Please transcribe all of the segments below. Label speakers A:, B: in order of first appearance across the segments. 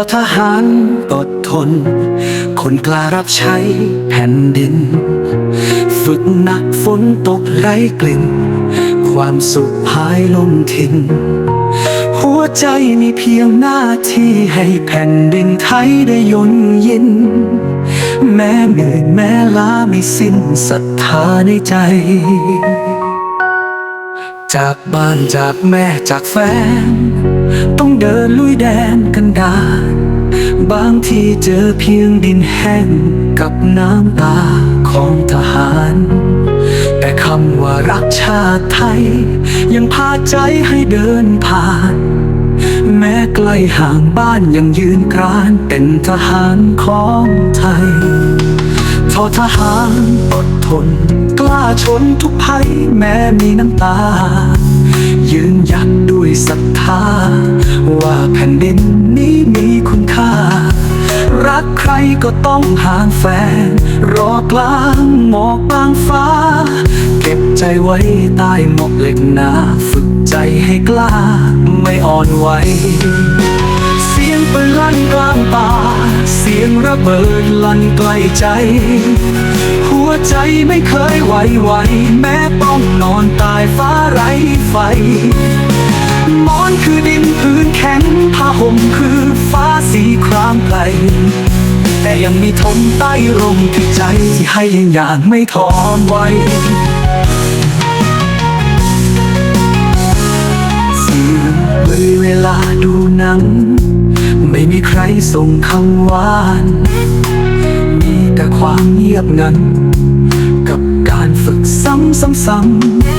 A: อทหารอดทน คนกล้ารับใช้แผ่นดิน ฝึกหนักฝนตกไร้กลิ่น ความสุขพายลมทิน หัวใจมีเพียงหน้าที่ให้แผ่นดินไทยได้ยนยิน แม้เหนื่อยแม้ล้าไม่สิ้นศรัทธาในใจจากบ้านจากแม่จากแฟน ต้องเดินลุยแดนกันดารบางทีเจอเพียงดินแห้งกับน้ำตาของทหาร แต่คำว่ารักชาติไทย ยังพาใจให้เดินผ่าน แม้ไกลห่างบ้านยังยืนกรานเป็นทหารของไทยทอทหารอดทน กล้าชนทุกภัยแม้มีน้ำตา ยืนหยัดด้วยศรัทา ว่าแผ่นดินนี้มีคุณค่า รักใครก็ต้องห่างแฟน รอกลางหมอกบางฟ้า เก็บใจไว้ใต้หมอกเหล็กหนาฝึกใจให้กล้า ไม่อ่อนไหวเสียงปืนลั่นกลางป่า เสียงระเบิดลั่นไกลใจ หัวใจไม่เคยไหวไหว แม้ต้องนอนตายฟ้าไร้ไฟ มอนคือดินพื้นแข็งผ้าห่มคือฟ้าสีครามไกลแต่ยังมีทนใต้ร่มที่ใจที่ให้ยังอยางไม่ทอนไหวเสียงเลยเวลาดูหนัง ไม่มีใครส่งคำหวาน มีแต่ความเงียบงัน กับการฝึกซ้ำๆๆ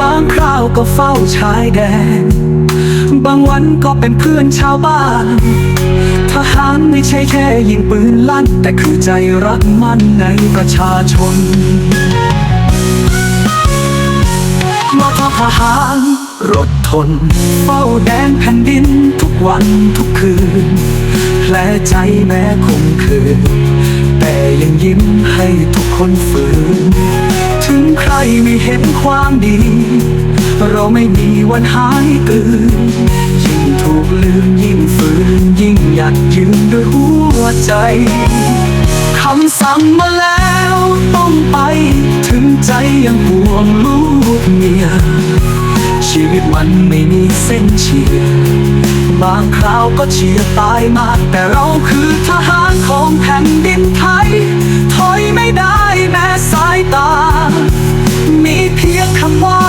A: บางคราวก็เฝ้าชายแดน บางวันก็เป็นเพื่อนชาวบ้าน ทหารไม่ใช่แค่ยิงปืนลั่น แต่คือใจรักมั่นในประชาชนมอทหารรถทน เฝ้าแดนแผ่นดินทุกวันทุกคืนแผลใจแม้คงคืน แต่ยังยิ้มให้ทุกคนฝืน ถึงใครไม่เห็นความดี เราไม่มีวันหายตื่น ยิ่งถูกลืมยิ่งฝืน ยิ่งอยากยืนด้วยหัวใจคำสั่งมาแล้วต้องไป ถึงใจยังห่วงลูกเมีย ชีวิตมันไม่มีเส้นเชียบางคราวก็เฉียดตายมาก แต่เราคือทหารของแผ่นดินไทย ไม่ได้แม้สายตา มีเพียงคำว่า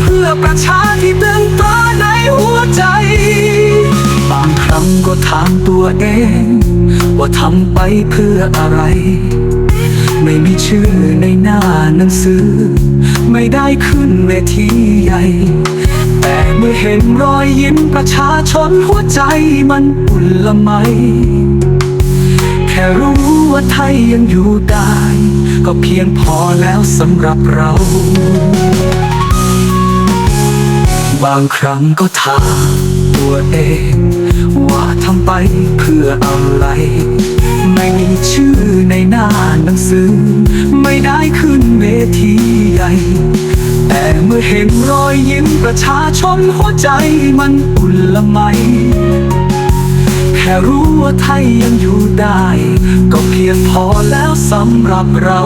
A: เพื่อประชาที่ตึงตราในหัวใจ บางครั้งก็ถามตัวเอง ว่าทำไปเพื่ออะไร ไม่มีชื่อในหน้าหนังสือ ไม่ได้ขึ้นเวทีใหญ่แต่เมื่อเห็นรอยยิ้มประชาชนหัวใจมันอุ่นละไมแค่รู้ ว่าไทยยังอยู่ได้ ก็เพียงพอแล้วสำหรับเรา บางครั้งก็ถามตัวเอง ว่าทำไปเพื่ออะไร ไม่มีชื่อในหน้าหนังสือ ไม่ได้ขึ้นเวทีใหญ่แต่เมื่อเห็นรอยยิ้มประชาชนหัวใจมันอุ่นละไม ค่รู้ว่าไทยยังอยู่ได้ ก็เพียงพอแล้วสำหรับเรา